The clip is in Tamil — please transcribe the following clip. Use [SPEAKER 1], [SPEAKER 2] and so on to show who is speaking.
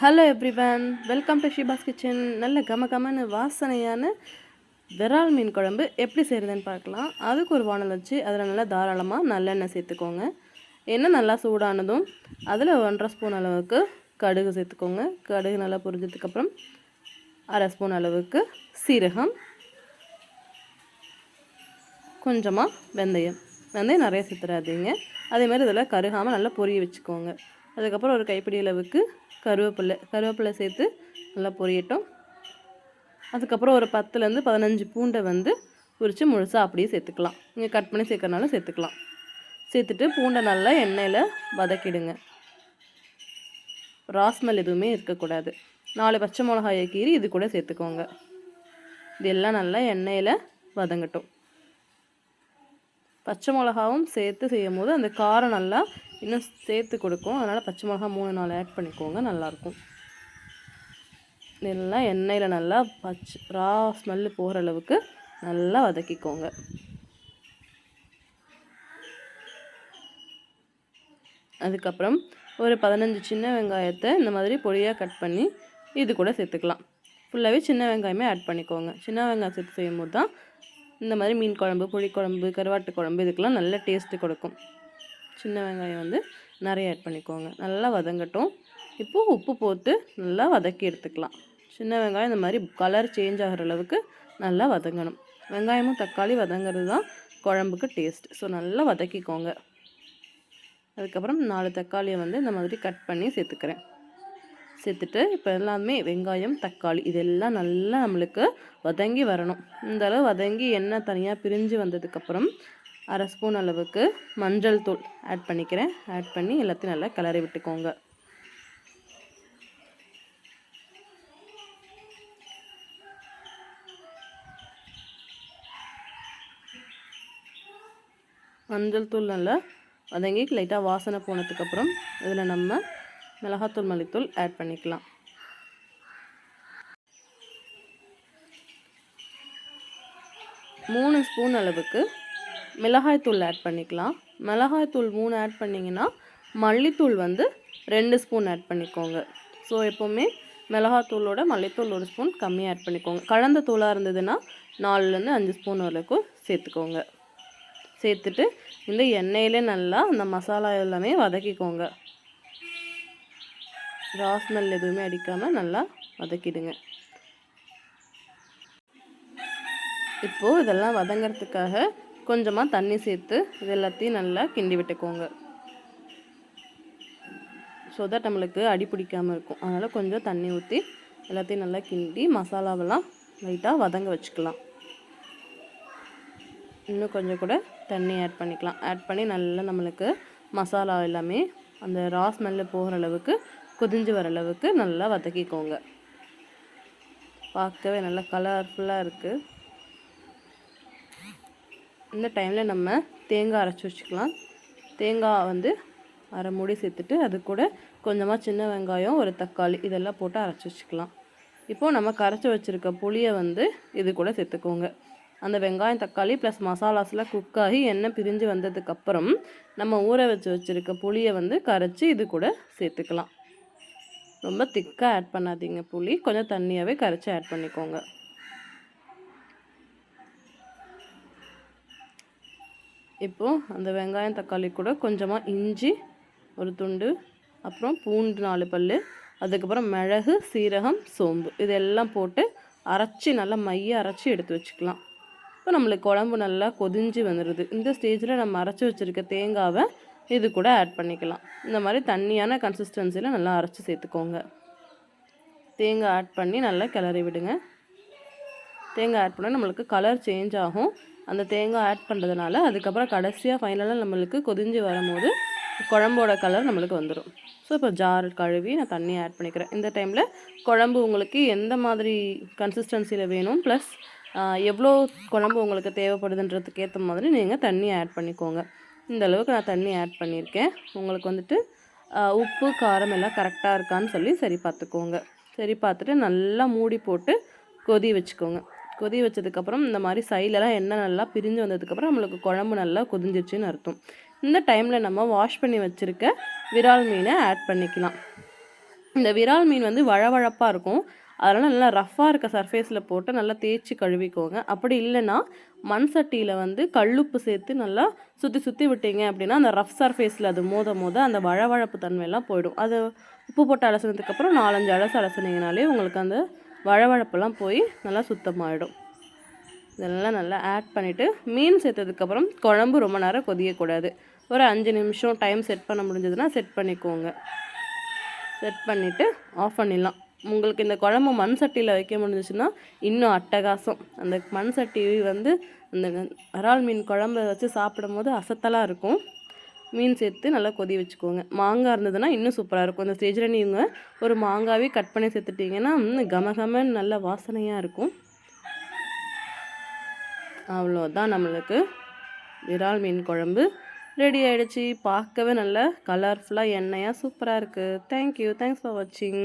[SPEAKER 1] Hello everyone welcome to Shiba's kitchen நல்ல கம கமன்னு வாசனையான விரால் மீன் குழம்பு எப்படி செய்கிறதுன்னு பார்க்கலாம். அதுக்கு ஒரு வானல் வச்சு அதில் நல்லா தாராளமாக நல்லெண்ணெய் சேர்த்துக்கோங்க. எண்ணெய் நல்லா சூடானதும் அதில் ஒன்றரை ஸ்பூன் அளவுக்கு கடுகு சேர்த்துக்கோங்க. கடுகு நல்லா பொரிஞ்சதுக்கப்புறம் அரை ஸ்பூன் அளவுக்கு சீரகம். கொஞ்சமாக வெந்தயம். வெந்தயம் நிறைய சேர்த்துறாதீங்க. அதேமாதிரி இதில் கருகாமல் நல்லா பொரிய வச்சுக்கோங்க. அதுக்கப்புறம் ஒரு கைப்பிடி அளவுக்கு கருவேப்பிலை கருவேப்பிலை சேர்த்து நல்லா பொரியட்டும். அதுக்கப்புறம் ஒரு பத்துலேருந்து பதினஞ்சு பூண்டை வந்து உரித்து முழுசாக அப்படியே சேர்த்துக்கலாம். நீங்கள் கட் பண்ணி சேர்க்கறனாலும் சேர்த்துக்கலாம். சேர்த்துட்டு பூண்டை நல்லா எண்ணெயில் வதக்கிடுங்க. ராஸ்மல் எதுவுமே இருக்கக்கூடாது. நாலு பச்சை மிளகாயை கீறி இது கூட சேர்த்துக்கோங்க. இது எல்லாம் நல்லா எண்ணெயில் வதங்கட்டும். பச்சை மிளகாவும் சேர்த்து செய்யும் போது அந்த காரம் நல்லா இன்னும் சேர்த்து கொடுக்கும். அதனால் பச்சை மிளகா மூணு நாலு ஆட் பண்ணிக்கோங்க. நல்லாயிருக்கும். நல்லா எண்ணெயில் நல்லா பச்சை ரா ஸ்மெல்லு போகிற அளவுக்கு நல்லா வதக்கிக்கோங்க. அதுக்கப்புறம் ஒரு பதினஞ்சு சின்ன வெங்காயத்தை இந்த மாதிரி பொடியாக கட் பண்ணி இது கூட சேர்த்துக்கலாம். ஃபுல்லாகவே சின்ன வெங்காயமே ஆட் பண்ணிக்கோங்க. சின்ன வெங்காயம் சேர்த்து செய்யும் போது தான் இந்த மாதிரி மீன் குழம்பு புளிக்குழம்பு கருவாட்டு குழம்பு இதுக்கெல்லாம் நல்ல டேஸ்ட்டு கொடுக்கும். சின்ன வெங்காயம் வந்து நிறைய ஆட் பண்ணிக்கோங்க. நல்லா வதங்கட்டும். இப்போது உப்பு போட்டு நல்லா வதக்கி எடுத்துக்கலாம். சின்ன வெங்காயம் இந்த மாதிரி கலர் சேஞ்ச் ஆகிற அளவுக்கு நல்லா வதங்கணும். வெங்காயமும் தக்காளி வதங்கிறது தான் குழம்புக்கு டேஸ்ட் ஸோ நல்லா வதக்கிக்கோங்க. அதுக்கப்புறம் நாலு தக்காளியை வந்து இந்த மாதிரி கட் பண்ணி சேர்த்துக்கிறேன். சேர்த்துட்டு இப்போ எல்லாமே வெங்காயம் தக்காளி இதெல்லாம் நல்லா நம்மளுக்கு வதங்கி வரணும். இந்த அளவு வதங்கி எண்ணெய் தனியாக பிரிஞ்சு வந்ததுக்கப்புறம் அரை ஸ்பூன் அளவுக்கு மஞ்சள் தூள் ஆட் பண்ணிக்கிறேன். ஆட் பண்ணி எல்லாத்தையும் நல்லா கிளறி விட்டுக்கோங்க. மஞ்சள் தூள் நல்லா வதங்கி லைட்டாக வாசனை போனதுக்கப்புறம் இதில் நம்ம மிளகாத்தூள் மல்லித்தூள் ஆட் பண்ணிக்கலாம். மூணு ஸ்பூன் அளவுக்கு மிளகாய்த்தூள் ஆட் பண்ணிக்கலாம். மிளகாய்த்தூள் மூணு ஆட் பண்ணிங்கன்னா மல்லித்தூள் வந்து ரெண்டு ஸ்பூன் ஆட் பண்ணிக்கோங்க. ஸோ எப்போவுமே மிளகாத்தூளோட மல்லித்தூள் ஒரு ஸ்பூன் கம்மியாக ஆட் பண்ணிக்கோங்க. கலந்த தூளாக இருந்ததுன்னா நாலுலேருந்து அஞ்சு ஸ்பூன் வரைக்கும் சேர்த்துக்கோங்க. சேர்த்துட்டு இந்த எண்ணெயிலே நல்லா அந்த மசாலா எல்லாமே வதக்கிக்கோங்க. ரா ஸ்மெல் எதுவுமே அடிக்காமல் நல்லா வதக்கிடுங்க. இப்போது இதெல்லாம் வதங்கிறதுக்காக கொஞ்சமாக தண்ணி சேர்த்து இது எல்லாத்தையும் நல்லா கிண்டி விட்டுக்கோங்க. ஸோ தட் நம்மளுக்கு அடி பிடிக்காமல் இருக்கும். அதனால் கொஞ்சம் தண்ணி ஊற்றி எல்லாத்தையும் நல்லா கிண்டி மசாலாவெல்லாம் லைட்டாக வதங்க வச்சுக்கலாம். இன்னும் கொஞ்சம் கூட தண்ணி ஆட் பண்ணிக்கலாம். ஆட் பண்ணி நல்லா நம்மளுக்கு மசாலா எல்லாமே அந்த ரா ஸ்மெல்லு போகிற அளவுக்கு கொதிஞ்சு வர அளவுக்கு நல்லா வதக்கிக்கோங்க. பார்க்கவே நல்லா கலர்ஃபுல்லாக இருக்குது இந்த டைமில் நம்ம தேங்காய் அரைச்சி வச்சுக்கலாம். தேங்காய் வந்து அரை மூடி சேர்த்துட்டு அது கூட கொஞ்சமாக சின்ன வெங்காயம் ஒரு தக்காளி இதெல்லாம் போட்டு அரைச்சி வச்சுக்கலாம். இப்போது நம்ம கரைச்சி வச்சுருக்க புளியை வந்து இது கூட சேர்த்துக்கோங்க. அந்த வெங்காயம் தக்காளி ப்ளஸ் மசாலாஸ்லாம் குக் ஆகி எண்ணெய் பிரிஞ்சு வந்ததுக்கப்புறம் நம்ம ஊற வச்சு வச்சுருக்க புளியை வந்து கரைச்சி இது கூட சேர்த்துக்கலாம். ரொம்ப திக்காக ஆட் பண்ணாதீங்க புளி. கொஞ்சம் தண்ணியாகவே கரைச்சி ஆட் பண்ணிக்கோங்க. இப்போது அந்த வெங்காயம் தக்காளி கூட கொஞ்சமாக இஞ்சி ஒரு துண்டு அப்புறம் பூண்டு நாலு பல் அதுக்கப்புறம் மிளகு சீரகம் சோம்பு. இதெல்லாம் போட்டு அரைச்சி நல்லா மைய அரைச்சி எடுத்து வச்சுக்கலாம். இப்போ நம்மளுக்கு குழம்பு நல்லா கொதிஞ்சு வந்துடுது இந்த ஸ்டேஜில் நம்ம அரைச்சி வச்சுருக்க தேங்காவை இது கூட ஆட் பண்ணிக்கலாம். இந்த மாதிரி தண்ணியான கன்சிஸ்டன்சியில் நல்லா அரைச்சி சேர்த்துக்கோங்க. தேங்காய் ஆட் பண்ணி நல்லா கிளறி விடுங்க. தேங்காய் ஆட் பண்ணால் நம்மளுக்கு கலர் சேஞ்ச் ஆகும். அந்த தேங்காய் ஆட் பண்ணுறதுனால அதுக்கப்புறம் கடைசியாக ஃபைனலாக நம்மளுக்கு கொதிஞ்சு வரும்போது குழம்போட கலர் நம்மளுக்கு வந்துடும் ஸோ இப்போ ஜார் கழுவி நான் தண்ணி ஆட் பண்ணிக்கிறேன். இந்த டைமில் குழம்பு உங்களுக்கு எந்த மாதிரி கன்சிஸ்டன்சியில் வேணும்? ப்ளஸ் எவ்வளோ குழம்பு உங்களுக்கு தேவைப்படுதுன்றதுக்கு ஏற்ற மாதிரி நீங்கள் தண்ணி ஆட் பண்ணிக்கோங்க. இந்த அளவுக்கு நான் தண்ணி ஆட் பண்ணியிருக்கேன். உங்களுக்கு வந்துட்டு உப்பு காரம் எல்லாம் கரெக்டாக இருக்கான்னு சொல்லி சரி பார்த்துக்கோங்க. சரி பார்த்துட்டு நல்லா மூடி போட்டு கொதி வச்சுக்கோங்க. கொதி வச்சதுக்கப்புறம் இந்த மாதிரி சைட்லலாம் எண்ணெய் நல்லா பிரிஞ்சு வந்ததுக்கப்புறம் நம்மளுக்கு குழம்பு நல்லா கொதிஞ்சிருச்சுன்னு அர்த்தம். இந்த டைமில் நம்ம வாஷ் பண்ணி வச்சுருக்க விரால் மீனை ஆட் பண்ணிக்கலாம். இந்த விரால் மீன் வந்து வழவழப்பாக இருக்கும். அதனால் நல்லா ரஃப்பாக இருக்க சர்ஃபேஸில் போட்டு நல்லா தேய்ச்சி கழுவிக்கோங்க. அப்படி இல்லைன்னா மண் சட்டியில் வந்து கல்லுப்பு சேர்த்து நல்லா சுற்றி சுற்றி விட்டீங்க அப்படின்னா அந்த ரஃப் சர்ஃபேஸில் அது மோத மோத அந்த வழவழப்பு தன்மையெல்லாம் போயிடும். அது உப்பு போட்டு அலசினதுக்கப்புறம் நாலஞ்சு அலசு அலசினீங்கனாலே உங்களுக்கு அந்த வழவழப்பெல்லாம் போய் நல்லா சுத்தமாகிடும் இதெல்லாம் நல்லா ஆட் பண்ணிவிட்டு மீன் சேர்த்ததுக்கப்புறம் குழம்பு ரொம்ப நேரம் கொதிக்கக்கூடாது. ஒரு அஞ்சு நிமிஷம் டைம் செட் பண்ண முடிஞ்சதுன்னா செட் பண்ணிக்கோங்க. செட் பண்ணிவிட்டு ஆஃப் பண்ணிடலாம். உங்களுக்கு இந்த குழம்பு மண் சட்டியில் வைக்க முடிஞ்சிச்சுன்னா இன்னும் அட்டகாசம். அந்த மண் சட்டி வந்து அந்த இறால் மீன் குழம்பு வச்சு சாப்பிடும்போது அசத்தலாக இருக்கும். மீன் சேர்த்து நல்லா கொதி வச்சுக்கோங்க. மாங்காய் இருந்ததுன்னா இன்னும் சூப்பராக இருக்கும். அந்த ஸ்டேஜில் நீங்கள் ஒரு மாங்காவே கட் பண்ணி சேர்த்துட்டிங்கன்னா இன்னும் கமகமன்னு நல்ல வாசனையாக இருக்கும். அவ்வளோதான் நம்மளுக்கு இறால் மீன் குழம்பு ரெடி ஆகிடுச்சி பார்க்கவே நல்ல கலர்ஃபுல்லாக எண்ணெயாக சூப்பராக இருக்குது தேங்க்யூ தேங்க்ஸ் ஃபார் வாட்சிங்